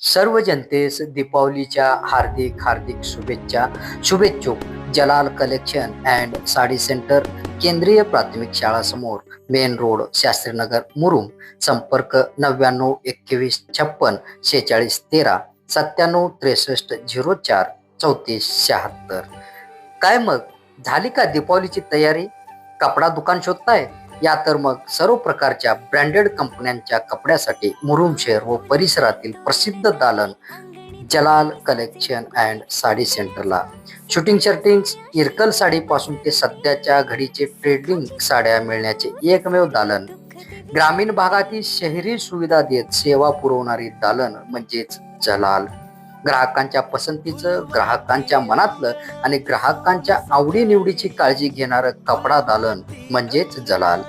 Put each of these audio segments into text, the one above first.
सर्व जनतेस दीपावलीच्या हार्दिक हार्दिक शुभेच्छा. शुभेच्छुक Jalal collection and sari centre केंद्रीय प्राथमिक शाळा समोर मेन रोड शास्त्रीनगर मुरुम. संपर्क नव्याण्णव एकवीस छप्पन शेहेचाळीस तेरा सत्त्याण्णव त्रेसष्ट झिरो चार चौतीस शहात्तर. काय मग? झाली का दीपावलीची तयारी? कपडा दुकान शोधताय? या तर मग सर्व प्रकारच्या ब्रँडेड कंपन्यांच्या कपड्यासाठी मुरुम शहर व परिसरातील प्रसिद्ध दालन जलाल कलेक्शन अँड साडी सेंटरला. शूटिंग शर्टिंग्स इरकल साडीपासून ते सध्याच्या घडीचे ट्रेडिंग साड्या मिळण्याचे एकमेव दालन. ग्रामीण भागातील शहरी सुविधा देत सेवा पुरवणारी दालन म्हणजेच जलाल. ग्राहकांच्या पसंतीचं ग्राहकांच्या मनातलं आणि ग्राहकांच्या आवडीनिवडीची काळजी घेणारं कपडा दालन म्हणजेच जलाल.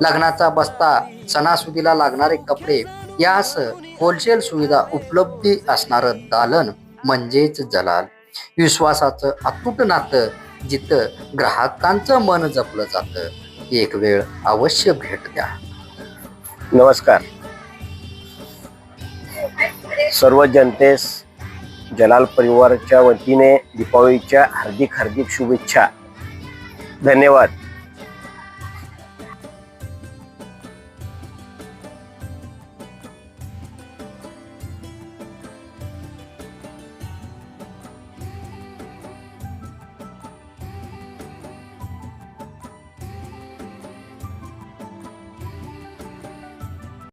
लग्नाचा बस्ता सणासुदीला लागणारे कपडे यासह होलसेल सुविधा उपलब्धी असणारं दालन म्हणजेच जलाल. विश्वासाचं अतूट नातं जिथं ग्राहकांचं मन जपलं जातं. एक वेळ अवश्य भेट द्या. नमस्कार. सर्व जनतेस जलाल परिवाराच्या वतीने दीपावलीच्या हार्दिक हार्दिक शुभेच्छा. धन्यवाद.